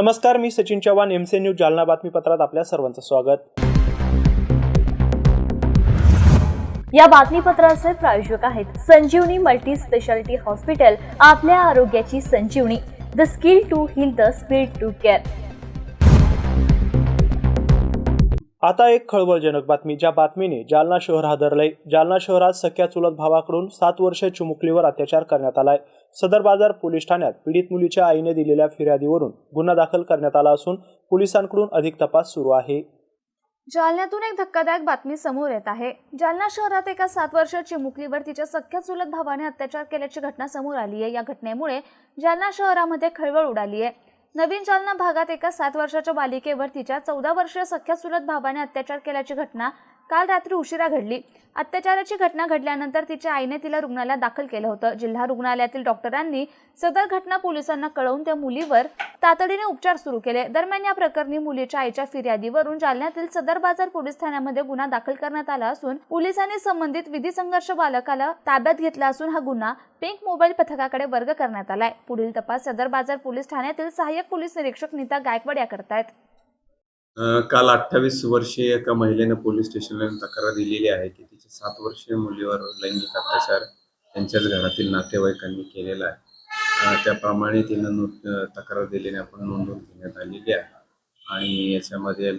नमस्कार मी Sachin Chavan MC news Jalna बातमीपत्रात आपल्या सर्वांचं स्वागत. या बातमीपत्राचे प्रायोजक आहेत संजीवनी मल्टी स्पेशालिटी हॉस्पिटल आपल्या आरोग्याची संजीवनी. The skill to heal the speed to care आता एक खळबळजनक बातमी ज्या बातमीने जालना शहर हादरलंय. जालना शहरात सख्या चुलत भावाकडून सात वर्ष चिमुकलीवर अत्याचार करण्यात आलाय. सदर बाजार पोलीस ठाण्यात पीडित मुलीच्या आईने दिलेल्या फिर्यादीवरून गुन्हा दाखल करण्यात आला असून पोलिसांकडून अधिक तपास सुरू आहे. जालन्यातून एक धक्कादायक बातमी समोर येत आहे. जालना शहरात एका सात वर्षाच्या चिमुकलीवर तिच्या सख्या चुलत भावाने अत्याचार केल्याची घटना समोर आली आहे. या घटनेमुळे जालना शहरामध्ये खळबळ उडाली आहे. नवीन जालना भागात एका सात वर्षाच्या बालिकेवर तिच्या चौदा वर्षीय सख्या चुलत भावाने अत्याचार केल्याची घटना काल रात्री उशिरा घडली. अत्याचाराची घटना घडल्यानंतर तिच्या आईने तिला रुग्णालयात दाखल केलं होतं. जिल्हा रुग्णालयातील डॉक्टरांनी सदर घटना पोलिसांना कळवून त्या मुलीवर तातडीने उपचार सुरू केले. दरम्यान या प्रकरणी मुलीच्या आईच्या फिर्यादीवरून जालन्यातील सदर बाजार पोलीस ठाण्यामध्ये गुन्हा दाखल करण्यात आला असून पोलिसांनी संबंधित विधी संघर्ष बालकाला ताब्यात घेतला असून हा गुन्हा पिंक मोबाईल पथकाकडे वर्ग करण्यात आलाय. पुढील तपास सदर बाजार पोलीस ठाण्यातील सहाय्यक पोलीस निरीक्षक नीता गायकवाड या करतायत काल अठ्ठावीस वर्षीय एका महिलेनं पोलीस स्टेशनला तक्रार दिलेली आहे की तिच्या सात वर्षीय मुलीवर लैंगिक अत्याचार त्यांच्याच घरातील नातेवाईकांनी केलेला आहे त्याप्रमाणे तिनं नो- तक्रार दिल्याने आपण नोंदवून घेण्यात आलेली आहे आणि याच्यामध्ये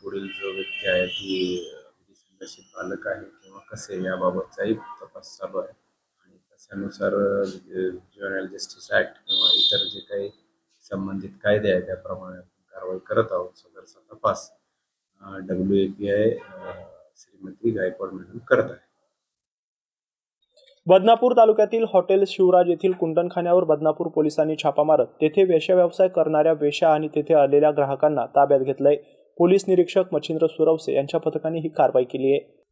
पुढील जो व्यक्ती आहे ती संघर्षित पालक आहे किंवा कसे याबाबतचाही तपास चालू आहे आणि त्याच्यानुसार ज्युएनल जस्टिस ॲक्ट किंवा इतर जे काही संबंधित कायदे आहेत त्याप्रमाणे कारवाई करत आहोत सदरचा तपास W A P I Shrimati Gaikwad madam करत आहे. बदनापूर तालुक्यातील हॉटेल शिवराज येथील कुंडणखान्यावर बदनापूर पोलिसांनी छापा मारत तेथे वेश्याव्यवसाय करणाऱ्या वेश्या आणि तेथे आलेल्या ग्राहकांना ताब्यात घेतलंय. पोलीस निरीक्षक मच्छिंद्र सुरवसे यांच्या पथकाने ही कारवाई केली आहे.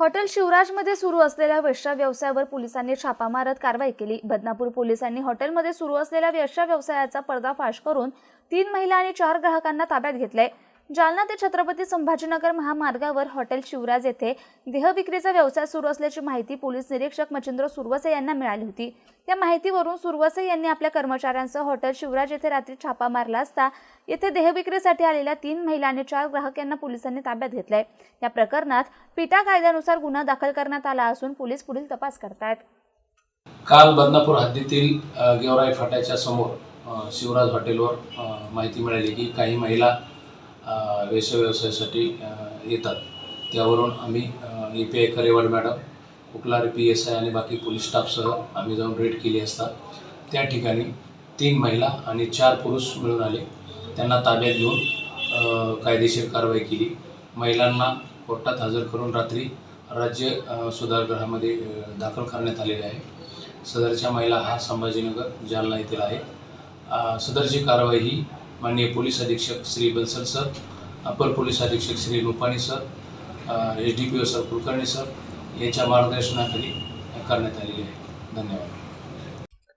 हॉटेल शिवराजमध्ये सुरू असलेल्या वेश्या व्यवसायावर पोलिसांनी छापा मारत कारवाई केली. बदनापूर पोलिसांनी हॉटेलमध्ये सुरू असलेल्या वेश्या व्यवसायाचा पर्दाफाश करून तीन महिला आणि चार ग्राहकांना ताब्यात घेतलंय. जालना ते छत्रपती संभाजीनगर महामार्गावर हॉटेल शिवराज येथे देहविक्रीचा व्यवसाय सुरू असल्याची माहिती पोलीस निरीक्षक मच्छिंद्र सुरवसे यांना मिळाली होती. त्या माहितीवरून सुरवसे यांनी आपल्या कर्मचाऱ्यांसह हॉटेल शिवराज येथे रात्री छापा मारला असता येथे देहविक्रीसाठी आलेल्या तीन महिला आणि चार ग्राहक यांना पोलिसांनी ताब्यात घेतलंय. या प्रकरणात पिटा कायद्यानुसार गुन्हा दाखल करण्यात आला असून पोलीस पुढील तपास करतायत. काल बदनापूर हद्दीतील गेवराई फाट्याच्या समोर शिवराज हॉटेलवर माहिती मिळाली की काही महिला अ, व्यवसायासाठी येतात. त्यावरून आम्ही A P I Karewad madam Kuklar P S I आणि बाकी पोलीस स्टाफसह आम्ही जाऊन रेड केली असता. त्या ठिकाणी तीन महिला आणि चार पुरुष मिळून आले. त्यांना ताब्यात घेऊन कायदेशीर कारवाई केली. महिलांना कोर्टात हजर करून रात्री राज्य सुधारगृहामध्ये दाखल करण्यात आलेले आहे. सदरच्या महिला हा संभाजीनगर जालना येथील आहे. सदरची कारवाई ही माननीय पोलीस अधीक्षक श्री बन्सल सर अपर पोलीस अधीक्षक Shri Rupani sir H D P O sir Kulkarni sir यांच्या मार्गदर्शनाखाली करण्यात आलेली आहे. धन्यवाद.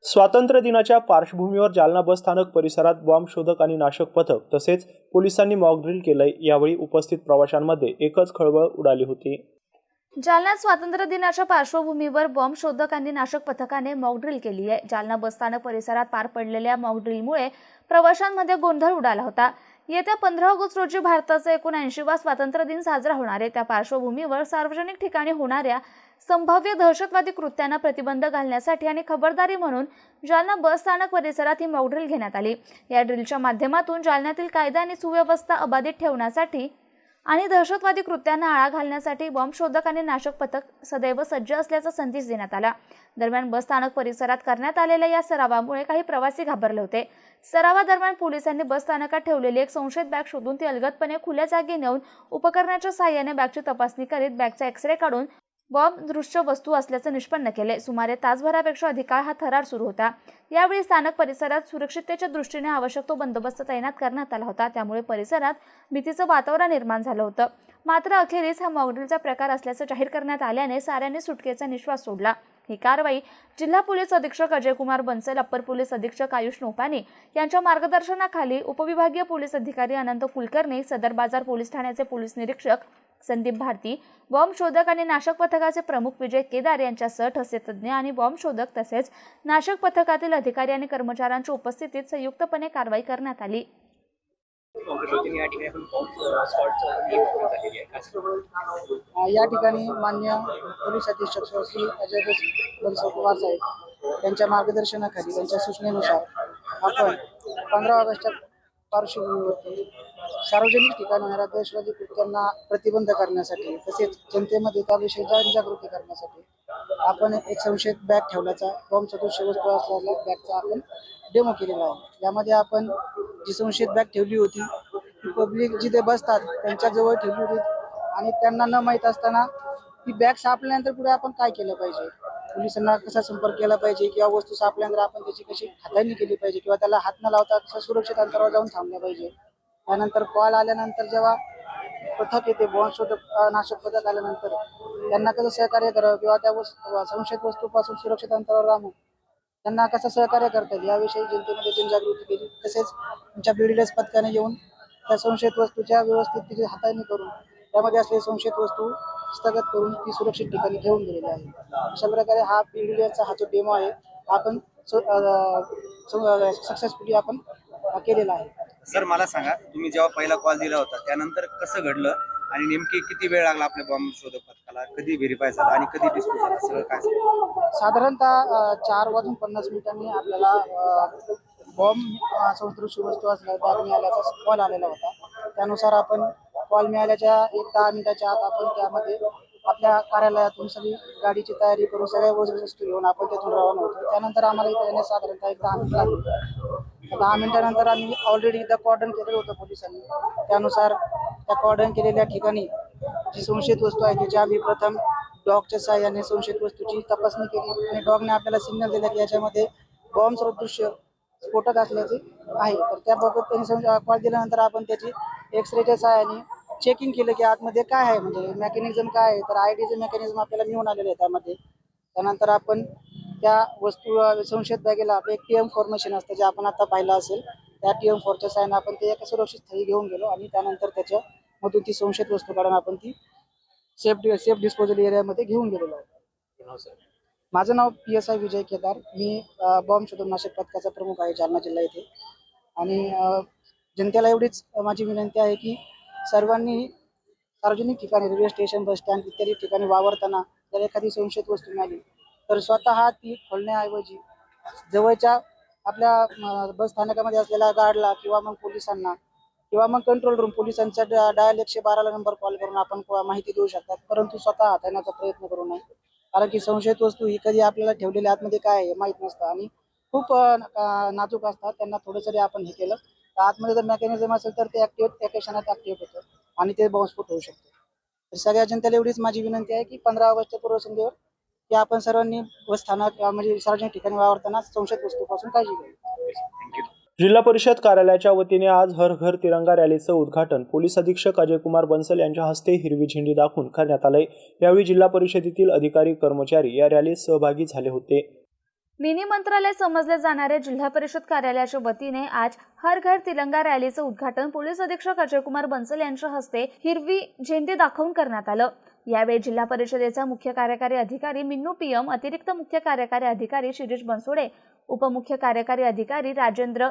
स्वातंत्र्य दिनाच्या पार्श्वभूमीवर जालना बस स्थानक परिसरात बॉम्ब शोधक आणि नाशक पथक तसेच पोलिसांनी मॉकड्रिल केलंय यावेळी उपस्थित प्रवाशांमध्ये एकच खळबळ उडाली होती. जालना स्वातंत्र्य दिनाच्या पार्श्वभूमीवर बॉम्ब शोधक आणि नाशक पथकाने मॉकड्रिल केली आहे. जालना बसस्थानक परिसरात पार पडलेल्या मॉकड्रिलमुळे प्रवाशांमध्ये गोंधळ उडाला होता. येत्या पंधरा ऑगस्ट रोजी भारताचा एकोणऐंशीवा स्वातंत्र्य दिन साजरा होणार आहे. त्या पार्श्वभूमीवर सार्वजनिक ठिकाणी होणाऱ्या संभाव्य दहशतवादी कृत्यांना प्रतिबंध घालण्यासाठी आणि खबरदारी म्हणून जालना बस स्थानक परिसरात ही मॉकड्रिल घेण्यात आली. या ड्रिलच्या माध्यमातून जालन्यातील कायदा आणि सुव्यवस्था अबाधित ठेवण्यासाठी आणि दहशतवादी कृत्यांना आळा घालण्यासाठी बॉम्बशोधक आणि नाशक पथक सदैव सज्ज असल्याचा संदेश देण्यात आला. दरम्यान बस स्थानक परिसरात करण्यात आलेल्या या सरावामुळे काही प्रवासी घाबरले होते. सरावादरम्यान पोलिसांनी बस स्थानकात ठेवलेली एक संशयित बॅग शोधून ती अलगदपणे खुल्या जागी नेऊन उपकरणाच्या साहाय्याने बॅगची तपासणी करीत बॅगचा एक्सरे काढून बॉम्ब दृश्य वस्तू असल्याचं निष्पन्न केले सुमारे तासभरापेक्षा अधिक काळ हा थरार सुरू होता. यावेळी स्थानक परिसरात सुरक्षिततेच्या दृष्टीने आवश्यक तो बंदोबस्त तैनात करण्यात आला होता. त्यामुळे परिसरात भीतीचं वातावरण निर्माण झालं होतं. मात्र अखेरीस हा मॉकड्रिलचा प्रकार असल्याचं जाहीर करण्यात आल्याने साऱ्यांनी सुटकेचा निश्वास सोडला. ही कारवाई जिल्हा पोलीस अधीक्षक अजयकुमार बन्सल अप्पर पोलीस अधीक्षक आयुष नोपाने यांच्या मार्गदर्शनाखाली उपविभागीय पोलीस अधिकारी अनंत कुलकर्णी सदर बाजार पोलीस ठाण्याचे पोलीस निरीक्षक संदीप भारती बॉम्ब शोधक आणि नाशक पथकाचे प्रमुख विजय केदार यांच्यासह ठसे तज्ज्ञ आणि बॉम्ब शोधक तसेच नाशक पथकातील अधिकारी आणि कर्मचाऱ्यांच्या उपस्थितीत संयुक्तपणे कारवाई करण्यात आली. या ठिकाणी या मान्य पोलीस अधीक्षक श्री अजय बनसोकुमार साहेब यांच्या मार्गदर्शनाखाली त्यांच्या सूचनेनुसार आपण पंधरा ऑगस्टच्या पार्श्वभूमीवरती सार्वजनिक ठिकाणी होणाऱ्या दहशतवादी कृत्यांना प्रतिबंध करण्यासाठी तसेच जनतेमध्ये त्याविषयी जनजागृती करण्यासाठी आपण एक संशयित बॅग ठेवल्याचा बॉम्बचा सदृश्य वस्तू असलेल्या बॅगचा आपण डेमो केलेला आहे. यामध्ये आपण जी संशयित बॅग ठेवली होती ती पब्लिक जिथे बसतात त्यांच्याजवळ ठेवली होती आणि त्यांना न माहीत असताना ती बॅग सापल्यानंतर पुढे आपण काय केलं पाहिजे? पोलिसांना कसा संपर्क केला पाहिजे? किंवा वस्तू सापल्यानंतर आपण त्याची कशी हाताळणी केली पाहिजे? किंवा त्याला हात न लावता कसं सुरक्षित अंतरावर जाऊन थांबलं पाहिजे? त्यानंतर कॉल आल्यानंतर जेव्हा पथक येते बॉम्ब नाशक पथक आल्यानंतर त्यांना कसं सहकार्य करावं किंवा त्या वस्तू संशयित वस्तूपासून सुरक्षित अंतरावर राहून त्यांना कसं सहकार्य करता येईल? याविषयी जनतेमध्ये जनजागृती केली. तसेच आमच्या बीडीएस पथकाने येऊन त्या संशयित वस्तूच्या व्यवस्थित तिची हाताळणी करून त्यामध्ये असलेली संशयित वस्तू हस्तगत करून ती सुरक्षित ठिकाणी ठेवून दिलेली आहे. अशा प्रकारे हा बीडीएसचा हा जो डेमो आहे हा आपण सक्सेसफुली आपण केलेला आहे. सर मला सांगा तुम्ही जेव्हा पहिला कॉल दिला होता त्यानंतर कसं घडलं आणि नेमकी किती वेळ लागला आपल्या बॉम्ब शोधक पथकाला? कधी व्हेरीफाय झाला आणि कधी डिस्प्यूट झाला? सगळं काय सांगा? साधारणतः अ, चार वाजून पन्नास मिनिटांनी आपल्याला बॉम्ब संस्कृत वस्तू असल्या बॅग मिळाल्याचा कॉल आलेला होता. त्यानुसार आपण कॉल मिळाल्याच्या एक दहा मिनिटाच्या आत आपण त्यामध्ये आपल्या कार्यालयातून सगळी गाडीची तयारी करून सगळ्या वस्तू घेऊन आपण तिथून रवाना होतो. त्यानंतर आम्हाला इथे येण्यास साधारणतः एक दहा मिनिट लागली. दहा मिनिटानंतर आम्ही ऑलरेडी एकदा कॉर्डन केलेलं होतं पोलिसांनी. त्यानुसार त्या कॉर्डन केलेल्या ठिकाणी जी संशयित वस्तू आहे त्याची आम्ही प्रथम डॉगच्या सहाय्याने संशयित वस्तूची तपासणी केली आणि डॉगने आपल्याला सिग्नल दिला की याच्यामध्ये बॉम्ब सदृश्य स्फोटक असल्याचे आहे. तर त्याबाबत त्यांनी कॉल दिल्यानंतर आपण त्याची एक्सरेच्या सहाय्याने चेकिंग केलं की आतमध्ये काय आहे? म्हणजे मेकॅनिझम काय आहे? तर आय डीचं मेकॅनिझम आपल्याला मिळून आलेलं आहे त्यामध्ये. त्यानंतर आपण त्या वस्तू संशयित बॅगेला आपलं एक टी एम फॉर्मेशन असतं जे आपण आता पाहिलं असेल. त्या टी एम फॉरच्या सहाय्याने आपण ते एका सुरक्षित स्थळी घेऊन गेलो आणि त्यानंतर त्याच्यामधून ती संशयित वस्तू काढून आपण ती सेफ सेफ डिस्पोजल एरियामध्ये घेऊन गेलेलो आहोत. माझं नाव P S I Vijay Kedar. Me bomb शोधून नाशक पथकाचा प्रमुख आहे जालना जिल्हा येथे. आणि जनतेला एवढीच माझी विनंती आहे की सर्वांनी सार्वजनिक ठिकाणी रेल्वे स्टेशन बस स्टँड इत्यादी ठिकाणी वावरताना जर एखादी संशयित वस्तू मिळाली तर स्वतः ती खोलण्याऐवजी जवळच्या आपल्या बस स्थानकामध्ये असलेल्या गार्डला किंवा मग पोलिसांना किंवा मग कंट्रोल रूम पोलिसांचा डायल एकशे बाराला नंबर कॉल करून आपण माहिती देऊ शकतात. परंतु स्वतः हाताळण्याचा प्रयत्न करू नये. कारण की संशयित वस्तू ही कधी आपल्याला ठेवलेल्या आतमध्ये काय आहे माहीत नसतं. आणि खूप नाजूक असतात. त्यांना थोडं जरी आपण हे केलं तर आतमध्ये जर मेकॅनिझम असेल तर ते ॲक्टिवेट एका क्षणात ॲक्टिवेट होतं आणि ते बॉम्बस्फोट होऊ शकतो. तर सगळ्या जनतेला एवढीच माझी विनंती आहे की पंधरा ऑगस्टच्या पूर्वसंध्येवर की आपण सर्वांनी बसस्थानक म्हणजे सार्वजनिक ठिकाणी वावरताना संशयित वस्तूपासून काळजी घ्यावी. जिल्हा परिषद कार्यालयाच्या वतीने आज हर घर तिरंगा रॅलीचं उद्घाटन पोलीस अधीक्षक अजयकुमार बन्सल यांच्या हस्ते हिरवी झेंडी दाखवून करण्यात आलंय. यावेळी जिल्हा परिषदेतील अधिकारी कर्मचारी या रॅलीत सहभागी झाले होते. मिनी मंत्रालय समजले जाणारे जिल्हा परिषद कार्यालयाच्या वतीने आज हर घर तिरंगा रॅलीचं उद्घाटन पोलीस अधीक्षक अजयकुमार बन्सल यांच्या हस्ते हिरवी झेंडी दाखवून करण्यात आलं. यावेळी जिल्हा परिषदेचा मुख्य कार्यकारी अधिकारी मिन्नू पीएम अतिरिक्त मुख्य कार्यकारी अधिकारी शिरीष बनसोडे उपमुख्य कार्यकारी अधिकारी राजेंद्र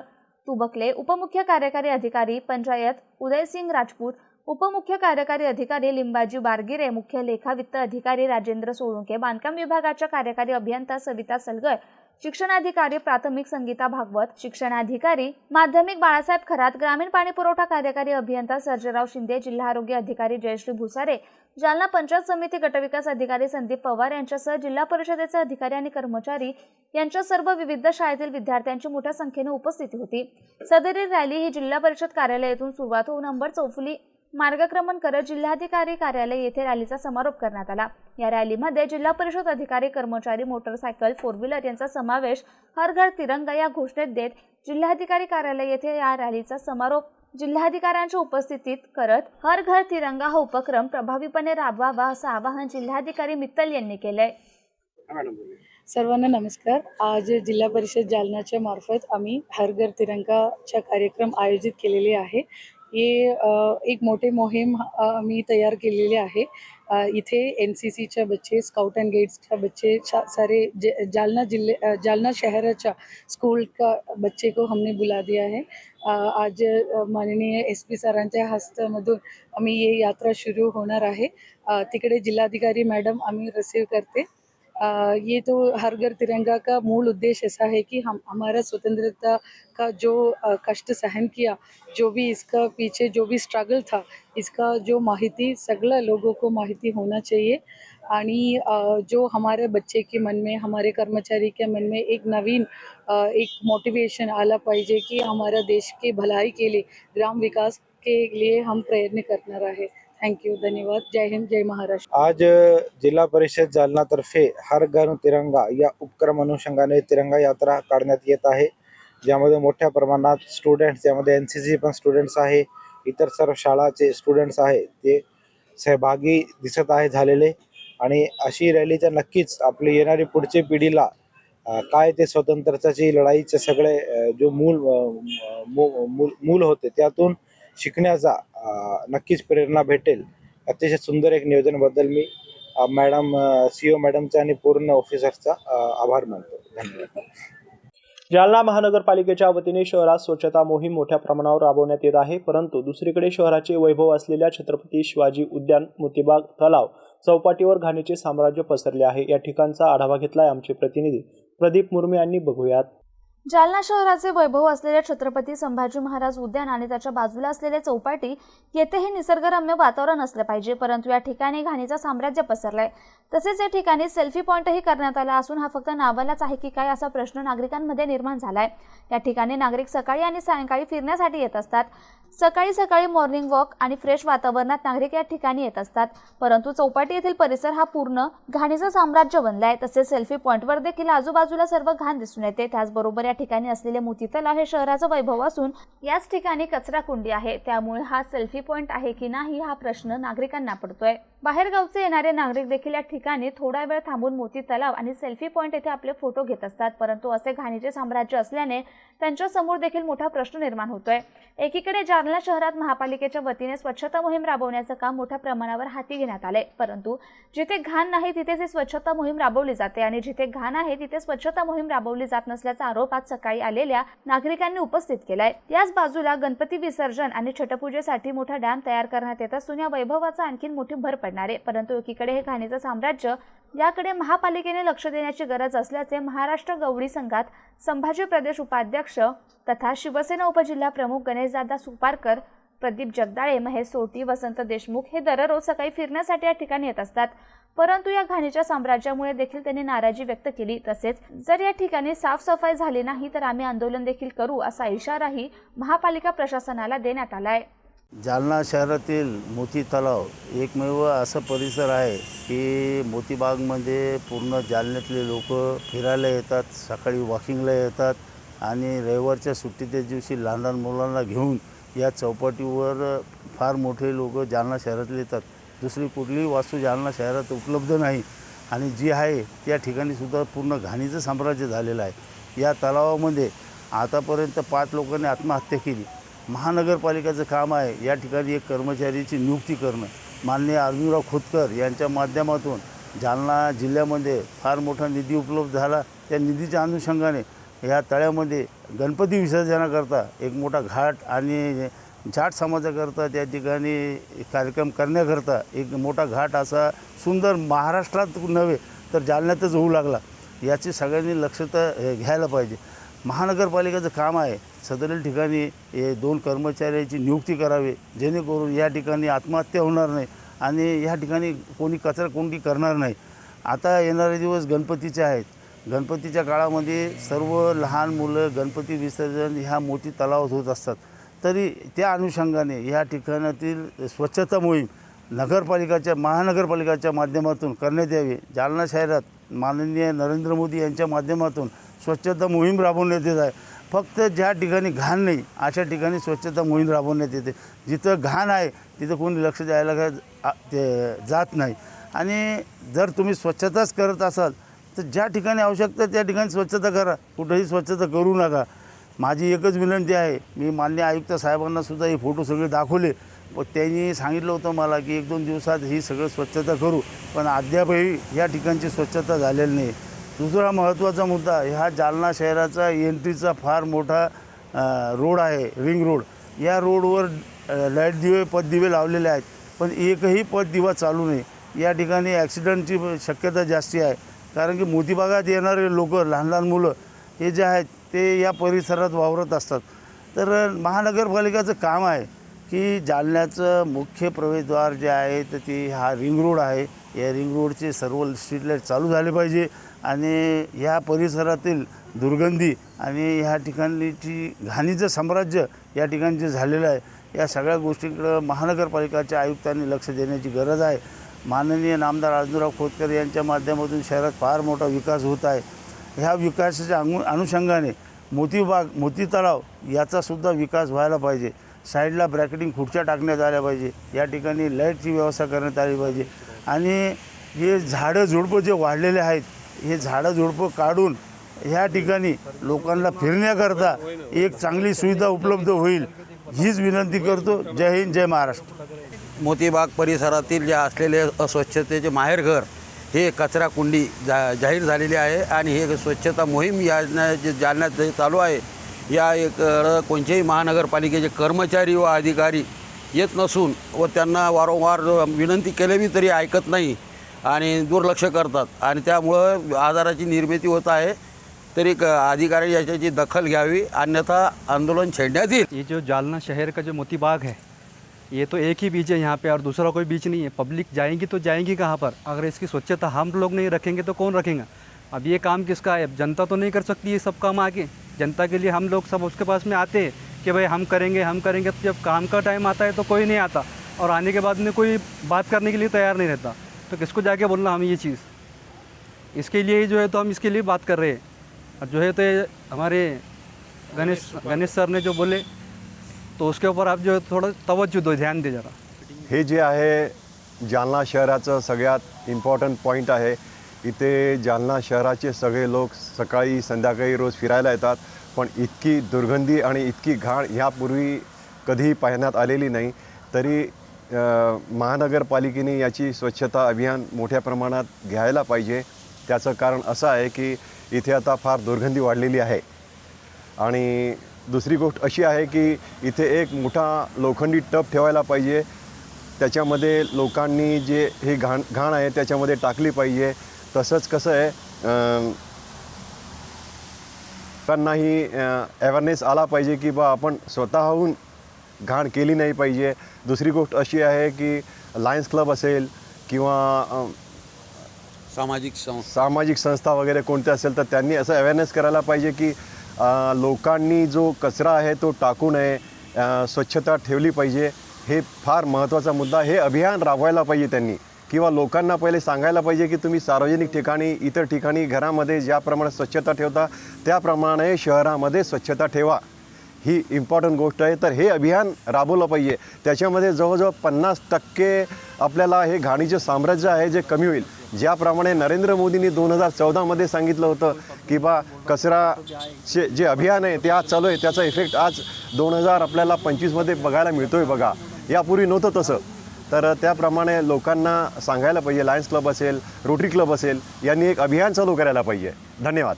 तुबकले उपमुख्य कार्यकारी अधिकारी पंचायत उदयसिंग राजपूत उपमुख्य कार्यकारी अधिकारी लिंबाजी बारगिरे मुख्य लेखा वित्त अधिकारी राजेंद्र सोळुंके बांधकाम विभागाच्या कार्यकारी अभियंता सविता सलगर शिक्षणाधिकारी प्राथमिक संगीता भागवत शिक्षणाधिकारी माध्यमिक बाळासाहेब खरात ग्रामीण पाणी पुरवठा कार्यकारी अभियंता सर्जेराव शिंदे जिल्हा आरोग्य अधिकारी जयश्री भुसारे जालना पंचायत समिती गटविकास अधिकारी संदीप पवार यांच्यासह जिल्हा परिषदेचे अधिकारी आणि कर्मचारी यांच्या सर्व विविध शाळेतील विद्यार्थ्यांची मोठ्या संख्येने उपस्थिती होती. सदरील रॅली ही जिल्हा परिषद कार्यालयातून सुरुवात होऊन अंबर चौफुली मार्गक्रमण करत जिल्हाधिकारी कार्यालय येथे रॅलीचा समारोप करण्यात आला. या रॅलीमध्ये जिल्हा परिषद अधिकारी कर्मचारी मोटरसायकल फोर व्हीलर यांचा समावेश हर घर तिरंगा या घोषणेत देत जिल्हाधिकारी कार्यालय येथे या रॅलीचा समारोप जिल्हाधिकाऱ्यांच्या उपस्थितीत करत हर घर तिरंगा हा उपक्रम प्रभावीपणे राबवावा असं आवाहन जिल्हाधिकारी मित्तल यांनी केलंय. सर्वांना नमस्कार. आज जिल्हा परिषद जालनाच्या मार्फत आम्ही हर घर तिरंगाचा कार्यक्रम आयोजित केलेले आहे. हे एक मोठे मोहीम मी आम्ही तयार केलेले आहे. इथे एन सी सीच्या बच्चे स्काउट अँड गेट्सच्या बच्चे सारे जालना जिले जालना शहराच्या स्कूल का बच्चे को हमने बुला दिया है. आज माननीय एस पी सरांच्या हस्तामधून आम्ही ये यात्रा सुरू होणार आहे. तिकडे जिल्हाधिकारी मॅडम आम्ही रिसीव करते. ये तो हर घर तिरंगा का मूल उद्देश्य ऐसा है कि हम हमारा स्वतंत्रता का जो कष्ट सहन किया जो भी इसका पीछे जो भी स्ट्रगल था इसका जो माहिती सगळ्या लोगों को माहिती होना चाहिए। आणि जो हमारे बच्चे के मन में हमारे कर्मचारी के मन में एक नवीन एक मोटिवेशन आला पाहिजे की हमारा देश के भलाई के लिए ग्राम विकास के लिए हम प्रयत्न करणार आहे थँक्यू धन्यवाद. जय हिंद जय महाराष्ट्र. आज जिल्हा परिषद जालनातर्फे हर घर तिरंगा या उपक्रम अनुषंगाने तिरंगा यात्रा काढण्यात येत आहे. ज्यामध्ये मोठ्या प्रमाणात स्टुडंट्स यामध्ये एन सी सी पण स्टुडंट्स आहे इतर सर्व शाळाचे स्टुडंट्स आहे ते सहभागी दिसत आहे झालेले. आणि अशी रॅली तर नक्कीच आपली येणारी पुढची पिढीला काय ते स्वतंत्रताची लढाईचे सगळे जो मूल मूल होते त्यातून शिकण्याचा नक्कीच प्रेरणा भेटेल. अतिशय सुंदर एक नियोजनबद्दल मी मॅडम सी ओ मॅडमचा आणि पूर्ण ऑफिसरचा आभार मानतो. धन्यवाद. जालना महानगरपालिकेच्या वतीने शहरात स्वच्छता मोहीम मोठ्या प्रमाणावर राबवण्यात येत आहे. परंतु दुसरीकडे शहराचे वैभव असलेल्या छत्रपती शिवाजी उद्यान मोतीबाग तलाव चौपाटीवर घाणीचे साम्राज्य पसरले आहे. या ठिकाणचा आढावा घेतलाय आमचे प्रतिनिधी प्रदीप मुर्मे यांनी. बघूयात. जालना शहराचे वैभव असलेले छत्रपती संभाजी महाराज उद्यान आणि त्याच्या बाजूला असलेले चौपाटी येथे हे निसर्गरम्य वातावरण असले पाहिजे परंतु या ठिकाणी घाणीचा साम्राज्य पसरलाय. तसेच या ठिकाणी सेल्फी पॉईंटही करण्यात आला असून हा फक्त नावालाच आहे की काय असा प्रश्न नागरिकांमध्ये निर्माण झालाय. या ठिकाणी नागरिक सकाळी आणि सायंकाळी फिरण्यासाठी येत असतात. सकाळी सकाळी मॉर्निंग वॉक आणि फ्रेश वातावरणात नागरिक या ठिकाणी येत असतात. परंतु चौपाटी येथील परिसर हा पूर्ण घाणीचं साम्राज्य बनलाय. तसेच सेल्फी पॉईंटवर देखील आजूबाजूला सर्व घाण दिसून येते. त्याचबरोबर या ठिकाणी असलेले मोती तलाव हे शहराचं वैभव असून याच ठिकाणी कचरा कुंडी आहे. त्यामुळे हा सेल्फी पॉईंट आहे की नाही हा प्रश्न नागरिकांना पडतोय. बाहेरगावचे येणारे नागरिक देखील या ठिकाणी थोडा वेळ थांबून मोती तलाव आणि सेल्फी पॉईंट येथे आपले फोटो घेत असतात. परंतु असे घाणीचे साम्राज्य असल्याने त्यांच्यासमोर देखील मोठा प्रश्न निर्माण होतोय. एकीकडे जालना शहरात महापालिकेच्या वतीने स्वच्छता मोहीम राबवण्याचं काम मोठ्या प्रमाणावर हाती घेण्यात आले. परंतु जिथे घाण नाही तिथेच ही स्वच्छता मोहीम राबवली जाते आणि जिथे घाण आहे तिथे स्वच्छता मोहीम राबवली जात नसल्याचा आरोप आज सकाळी आलेल्या नागरिकांनी उपस्थित केलाय. याच बाजूला गणपती विसर्जन आणि छटपूजेसाठी मोठा डॅम तयार करण्यात येत असून या वैभवाचा आणखीन मोठी भर पडणार आहे. परंतु एकीकडे हे घाणीचं साम्राज्य याकडे महापालिकेने लक्ष देण्याची गरज असल्याचे महाराष्ट्र गवळी संघात संभाजी प्रदेश उपाध्यक्ष तथा शिवसेना उपजिल्हा प्रमुख गणेशदादा सुपारकर प्रदीप जगदाळे महेश सोटी वसंत देशमुख हे दररोज सकाळी फिरण्यासाठी या ठिकाणी येत असतात. परंतु या घाणीच्या साम्राज्यामुळे देखील त्यांनी नाराजी व्यक्त केली. तसेच जर या ठिकाणी साफसफाई झाली नाही तर आम्ही आंदोलन देखील करू असा इशाराही महापालिका प्रशासनाला देण्यात आलाय. जालना शहरातील मोती तलाव एकमेव असं परिसर आहे की मोतीबागमध्ये म्हणजे पूर्ण जालन्यातले लोक फिरायला येतात सकाळी वॉकिंगला येतात आणि रविवारच्या सुट्टीच्या दिवशी लहान लहान मुलांना घेऊन या चौपाटीवर फार मोठे लोक जालना शहरातले येतात. दुसरी कुठलीही वास्तू जालना शहरात उपलब्ध नाही. आणि जी आहे त्या ठिकाणीसुद्धा पूर्ण घाणीचं साम्राज्य झालेलं आहे. या तलावामध्ये आतापर्यंत पाच लोकांनी आत्महत्या केली. महानगरपालिकेचं काम आहे या ठिकाणी एक कर्मचारीची नियुक्ती करणं. माननीय अर्जुनराव खोतकर यांच्या माध्यमातून जालना जिल्ह्यामध्ये फार मोठा निधी उपलब्ध झाला. त्या निधीच्या अनुषंगाने या तळ्यामध्ये गणपती विसर्जनाकरता एक मोठा घाट आणि जाट समाजाकरता त्या ठिकाणी कार्यक्रम करण्याकरता एक मोठा घाट असा सुंदर महाराष्ट्रात नव्हे तर जालन्यातच होऊ लागला. याची सगळ्यांनी लक्ष तर घ्यायला पाहिजे. महानगरपालिकेचं काम आहे सदरील ठिकाणी हे दोन कर्मचाऱ्याची नियुक्ती करावी जेणेकरून या ठिकाणी आत्महत्या होणार नाही आणि या ठिकाणी कोणी कचरा कोंडी करणार नाही. आता येणारे दिवस गणपतीचे आहेत. गणपतीच्या काळामध्ये सर्व लहान मुलं गणपती विसर्जन ह्या मोठी तलावात होत असतात. तरी त्या अनुषंगाने ह्या ठिकाणातील स्वच्छता मोहीम नगरपालिकाच्या महानगरपालिकाच्या माध्यमातून करण्यात यावी. जालना शहरात माननीय नरेंद्र मोदी यांच्या माध्यमातून स्वच्छता मोहीम राबवण्यात येत आहे. फक्त ज्या ठिकाणी घाण नाही अशा ठिकाणी स्वच्छता मोहीम राबवण्यात येते. जिथं घाण आहे तिथं कोणी लक्ष द्यायला काय ते जात नाही. आणि जर तुम्ही स्वच्छताच करत असाल तर ज्या ठिकाणी आवश्यकता त्या ठिकाणी स्वच्छता करा. कुठंही स्वच्छता करू नका. माझी एकच विनंती आहे. मी मान्य आयुक्त साहेबांना सुद्धा हे फोटो सगळे दाखवले. पण त्यांनी सांगितलं होतं मला की एक दोन दिवसात ही सगळं स्वच्छता करू. पण अद्यापही या ठिकाणची स्वच्छता झालेली नाही. दुसरा महत्त्वाचा मुद्दा ह्या जालना शहराचा एंट्रीचा फार मोठा रोड आहे रिंग रोड. या रोडवर लाइट दिवे पददिवे लावलेले आहेत. पण एकही पददिवा चालू नाही. या ठिकाणी ॲक्सिडेंटची शक्यता जास्ती आहे. कारण की मोतीबागात येणारे लोक लहान लहान मुलं हे जे आहेत ते या परिसरात वावरत असतात. तर महानगरपालिकाचं काम आहे की जालन्याचं मुख्य प्रवेशद्वार जे आहे तर ते हा रिंग रोड आहे. या रिंग रोडचे सर्व स्ट्रीट लाइट चालू झाले पाहिजे आणि ह्या परिसरातील दुर्गंधी आणि ह्या ठिकाणीची घाणीचं साम्राज्य या ठिकाणी जे झालेलं आहे या सगळ्या गोष्टींकडं महानगरपालिकाच्या आयुक्तांनी लक्ष देण्याची गरज आहे. माननीय नामदार अर्जुनराव खोतकर यांच्या माध्यमातून शहरात फार मोठा विकास होत आहे. ह्या विकासाच्या अनु अनुषंगाने मोतीबाग मोती तलाव याचासुद्धा विकास व्हायला पाहिजे. साईडला ब्रॅकेटिंग खुर्च्या टाकण्यात आल्या पाहिजे. या ठिकाणी लाईटची व्यवस्था करण्यात आली पाहिजे. आणि हे झाडं झुडपं जे वाढलेले आहेत हे झाडं झुडपं काढून ह्या ठिकाणी लोकांना फिरण्याकरता एक चांगली सुविधा उपलब्ध होईल हीच विनंती करतो. जय हिंद जय महाराष्ट्र. मोतीबाग परिसरातील जे असलेले अस्वच्छतेचे माहेरघर हे कचरा कुंडी जा जाहीर झालेली आहे आणि हे स्वच्छता मोहीम या जे जालन्यात चालू आहे या एक कोणत्याही महानगरपालिकेचे कर्मचारी व अधिकारी येत नसून व त्यांना वारंवार विनंती केलेली तरी ऐकत नाही आणि दुर्लक्ष करतात. आणि त्यामुळं आजाराची निर्मिती होत आहे तरी क अधिकारी याच्याची दखल घ्यावी अन्यथा आंदोलन छेडण्यात येईल. ये जो जालना शहर का जो मोती बाग है ये तो एक ही बीच है यहाँ पे और दूसरा कोई बीच नहीं है। पब्लिक जाएँगी तो जाएँगी कहाँ पर? अगर इसकी स्वच्छता हम लोग नहीं रखेंगे तो कौन रखेगा? अब ये काम किसका है? जनता तो नहीं कर सकती ये सब काम आके जनता के लिए हम लोग सब उसके पास में आते हैं कि भाई हम करेंगे हम करेंगे। तो जब काम का टाइम आता है तो कोई नहीं आता और आने के बाद में कोई बात करने के लिए तैयार नहीं रहता। तो किसको जाके बोलना हम ये चीज़? इसके लिए ही जो है तो हम इसके लिए बात कर रहे हैं। और जो है तो हमारे गणेश गणेश सर ने जो बोले तो उसके ऊपर आप जो थोडं तवज्जो दो ध्यान दे जरा। हे जे आहे जालना शहराचं सगळ्यात इम्पॉर्टंट पॉईंट आहे. इथे जालना शहराचे सगळे लोक सकाळी संध्याकाळी रोज फिरायला येतात. पण इतकी दुर्गंधी आणि इतकी घाण ह्यापूर्वी कधीही पाहण्यात आलेली नाही. तरी महानगरपालिकेने याची स्वच्छता अभियान मोठ्या प्रमाणात घ्यायला पाहिजे. त्याचं कारण असं आहे की इथे आता फार दुर्गंधी वाढलेली आहे. आणि दुसरी गोष्ट अशी आहे की इथे एक मोठा लोखंडी टप ठेवायला पाहिजे. त्याच्यामध्ये लोकांनी जे हे घाण घाण आहे त्याच्यामध्ये टाकली पाहिजे. तसंच कसं आहे लोकांनाही अवेअरनेस आला पाहिजे की बा आपण स्वतःहून घाण केली नाही पाहिजे. दुसरी गोष्ट अशी आहे की लायन्स क्लब असेल किंवा सामाजिक संस्था. सामाजिक संस्था वगैरे कोणत्या असेल तर त्यांनी असं अवेअरनेस करायला पाहिजे की लोकांनी जो कचरा आहे तो टाकू नये स्वच्छता ठेवली पाहिजे हे फार महत्त्वाचा मुद्दा हे अभियान राबवायला पाहिजे त्यांनी. किंवा लोकांना पहिले सांगायला पाहिजे की तुम्ही सार्वजनिक ठिकाणी इतर ठिकाणी घरामध्ये ज्याप्रमाणे स्वच्छता ठेवता त्याप्रमाणे शहरामध्ये स्वच्छता ठेवा. ही इम्पॉर्टंट गोष्ट आहे. तर हे अभियान राबवलं पाहिजे. त्याच्यामध्ये जवळजवळ पन्नास टक्के आपल्याला हे घाणीचं साम्राज्य आहे जे कमी होईल. ज्याप्रमाणे नरेंद्र मोदींनी दोन हजार चौदामध्ये सांगितलं होतं की बा कचराचे जे अभियान आहे ते आज चालू आहे. त्याचा इफेक्ट आज दोन हजार आपल्याला पंचवीसमध्ये बघायला मिळतो आहे बघा. यापूर्वी नव्हतं तसं. तर त्याप्रमाणे लोकांना सांगायला पाहिजे लायन्स क्लब असेल रोटरी क्लब असेल यांनी एक अभियान चालू करायला पाहिजे. धन्यवाद.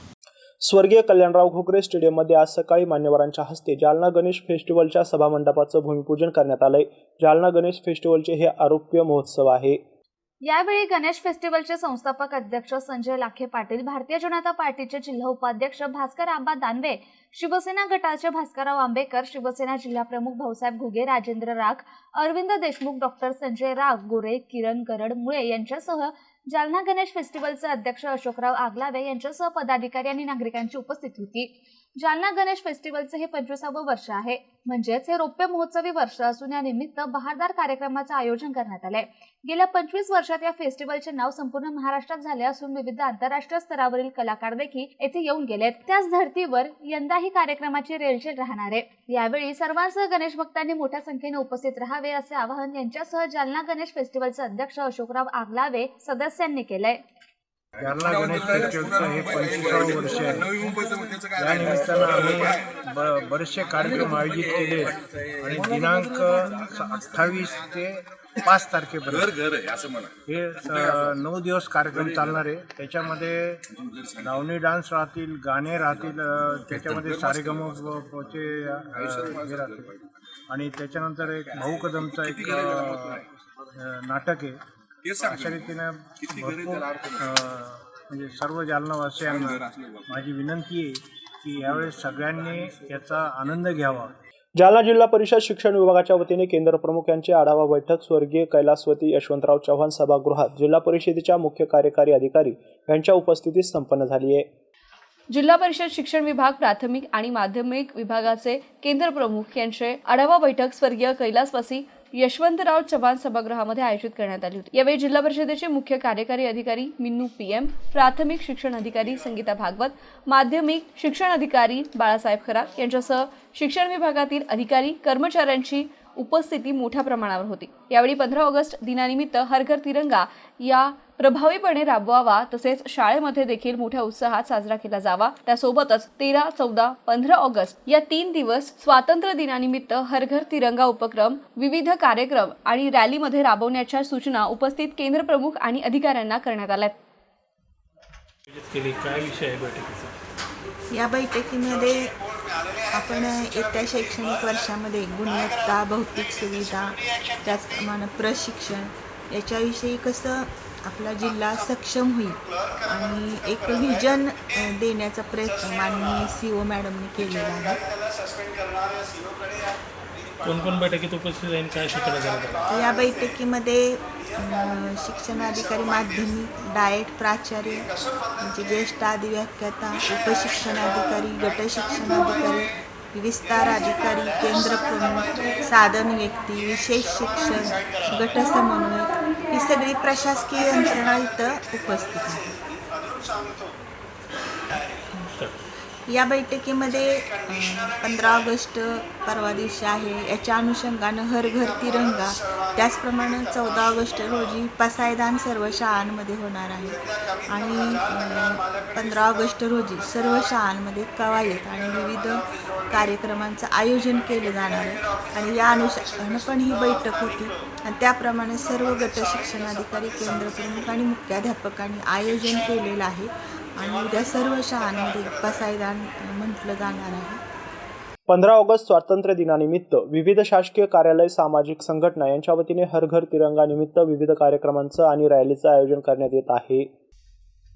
स्वर्गीय कल्याणराव खोकरे स्टेडियममध्ये आज सकाळी मान्यवरांच्या हस्ते जालना गणेश फेस्टिवलच्या सभामंडपाचं भूमिपूजन करण्यात आलंय. जालना गणेश फेस्टिवलचे हे आरोग्य महोत्सव आहे. यावेळी गणेश फेस्टिवलचे संस्थापक अध्यक्ष संजय लाखे पाटील भारतीय जनता पार्टीचे जिल्हा उपाध्यक्ष भास्कर आबा दानवे शिवसेना गटाचे भास्करराव आंबेकर शिवसेना जिल्हाप्रमुख भाऊसाहेब घुगे राजेंद्र राख अरविंद देशमुख डॉक्टर संजय राग गोरे किरण गरड मुळे यांच्यासह जालना गणेश फेस्टिवलचे अध्यक्ष अशोकराव आगलावे यांच्यासह पदाधिकारी आणि नागरिकांची उपस्थिती होती. जालना गणेश फेस्टिवलचे हे पंचवीसावं वर्ष आहे. म्हणजेच हे रौप्य महोत्सवी वर्ष असून या निमित्त बहारदार कार्यक्रमाचं आयोजन करण्यात आलंय. गेल्या पंचवीस वर्षात या फेस्टिवलचे नाव संपूर्ण महाराष्ट्रात झाले असून विविध आंतरराष्ट्रीय स्तरावरील कलाकार देखील येथे येऊन गेलेत. त्याच धर्तीवर यंदाही कार्यक्रमाची रेलचेल राहणार आहे. यावेळी सर्वांसह गणेश भक्तांनी मोठ्या संख्येने उपस्थित राहावे असे आवाहन यांच्यासह जालना गणेश फेस्टिवलचे अध्यक्ष अशोकराव आगलावे सदस्यांनी केलंय. जालना गणेश फेस्टिवलचं हे पंचवीसावं वर्ष आहे. या निमित्तानं आम्ही ब बरेचसे कार्यक्रम आयोजित केले आणि दिनांक अठ्ठावीस ते पाच तारखेपर्यंत. हे नऊ दिवस कार्यक्रम चालणार आहे. त्याच्यामध्ये लावणी डान्स राहतील गाणे राहतील त्याच्यामध्ये सारेगमचे हे राहतील. आणि त्याच्यानंतर एक भाऊ कदमचा एक अ, अ, अशा रीतीनं भरपूर अ, म्हणजे सर्व जालनावासियांना माझी विनंती आहे की यावेळेस सगळ्यांनी याचा आनंद घ्यावा. जालना जिल्हा परिषद शिक्षण विभागाच्या वतीने केंद्र प्रमुख यांची आढावा बैठक स्वर्गीय कैलासवती यशवंतराव चव्हाण सभागृहात जिल्हा परिषदेच्या मुख्य कार्यकारी अधिकारी यांच्या उपस्थितीत संपन्न झाली आहे. जिल्हा परिषद शिक्षण विभाग प्राथमिक आणि माध्यमिक विभागाचे केंद्र प्रमुख यांचे आढावा बैठक स्वर्गीय कैलासवासी यशवंतराव चव्हाण सभागृहामध्ये आयोजित करण्यात आली होती. यावेळी जिल्हा परिषदेचे मुख्य कार्यकारी अधिकारी मिन्नू पीएम प्राथमिक शिक्षण अधिकारी संगीता भागवत माध्यमिक शिक्षण अधिकारी बाळासाहेब खरात यांच्यासह शिक्षण विभागातील अधिकारी कर्मचाऱ्यांची उपस्थिती मोठ्या प्रमाणावर होती. यावेळी पंधरा ऑगस्ट दिनानिमित्त हर घर तिरंगा या प्रभावीपणे राबवावा तसेच शाळेमध्ये देखील मोठ्या उत्साहात साजरा केला जावा. त्यासोबतच तेरा चौदा पंधरा ऑगस्ट या तीन दिवस स्वातंत्र्य दिनानिमित्त हर घर तिरंगा उपक्रम विविध कार्यक्रम आणि रॅलीमध्ये राबवण्याच्या सूचना उपस्थित केंद्र प्रमुख आणि अधिकाऱ्यांना करण्यात आल्या काय विषय आहे बैठकीचा? या बैठकीमध्ये आपण येत्या शैक्षणिक वर्षामध्ये गुणवत्ता भौतिक सुविधा त्याचप्रमाणे प्रशिक्षण याच्याविषयी कसं आपला जिल्हा सक्षम होईल आणि एक व्हिजन देण्याचा प्रयत्न माननीय सी ओ मॅडमने केलेला आहे. कोणकोण बैठकीत उपस्थित राहील काय शिकवलं या बैठकीमध्ये अ, शिक्षणाधिकारी माध्यमिक डाएट प्राचार्य म्हणजे ज्येष्ठ अधिव्याख्याता उपशिक्षणाधिकारी गटशिक्षणाधिकारी विस्तार अधिकारी केंद्र प्रमुख साधन व्यक्ती विशेष शिक्षण गट ही सगळी प्रशासकीय यंत्रणा इथं उपस्थित आहे या बैठकीमध्ये पंधरा ऑगस्ट परवा दिवशी आहे. याच्या अनुषंगानं हर घर तिरंगा. त्याचप्रमाणे चौदा ऑगस्ट रोजी पसायदान सर्व शाळांमध्ये होणार आहे. आणि पंधरा ऑगस्ट रोजी सर्व शाळांमध्ये कवायत आणि विविध कार्यक्रमांचं आयोजन केलं जाणार आहे. आणि या अनुषंगानं पण ही बैठक होती. आणि त्याप्रमाणे सर्व गट शिक्षणाधिकारी केंद्र प्रमुख आणि मुख्याध्यापकांनी आयोजन केलेलं आहे. आणि उद्या सर्व शाळांमध्ये पसायदान म्हटलं जाणार आहे. पंधरा ऑगस्ट स्वातंत्र्य दिनानिमित्त विविध शासकीय कार्यालय सामाजिक संघटना यांच्या वतीने हर घर तिरंगा निमित्त विविध कार्यक्रमांचं आणि रॅलीचं आयोजन करण्यात येत आहे.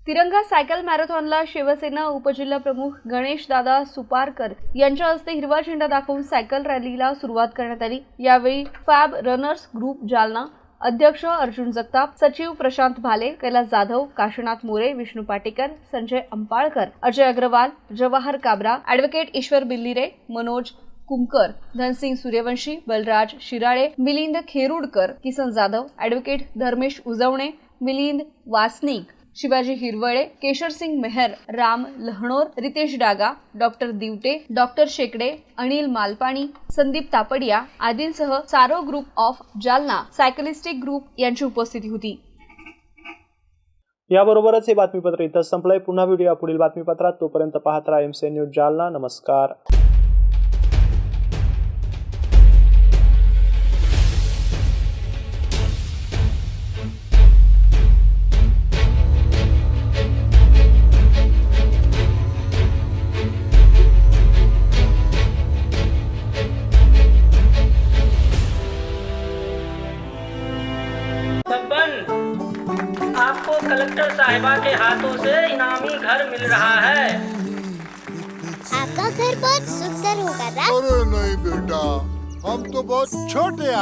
तिरंगा सायकल मॅरेथॉनला शिवसेना उपजिल्हा प्रमुख गणेश दादा सुपारकर यांच्या हस्ते हिरवा झेंडा दाखवून सायकल रॅलीला सुरुवात करण्यात आली. यावेळी फॅब रनर्स ग्रुप जालना अध्यक्ष अर्जुन जगताप सचिव Prashant Bhale Kailas Jadhav Kashinath More Vishnu Patekar Sanjay Ampalkar Ajay Agrawal Jawahar Kabra advocate Ishwar Billire Manoj Kumkar Dhansing Suryavanshi Balraj Shirale Milind Kherudkar Kisan Jadhav advocate Dharmesh Ujawane Milind Wasnik Shivaji Hirawale Kesharsing Mehar Ram Lahanor Ritesh Daga doctor Diwate doctor Shekade Anil Malpani Sandeep Tapadia आदींसह सारो group of Jalna cyclistic group यांची उपस्थिती होती. याबरोबरच हे बातमीपत्र इथं संपलंय. पुन्हा व्हिडिओ पुढील बातमीपत्रात. तोपर्यंत पाहत राहा एम न्यूज जालना. नमस्कार.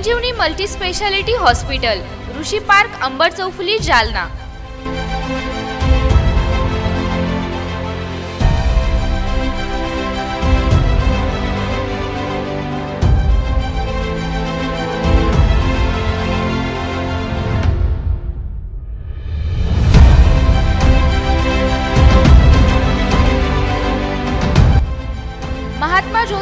Sanjeevani multi speciality hospital Rishi park Ambar चौफुली Jalna.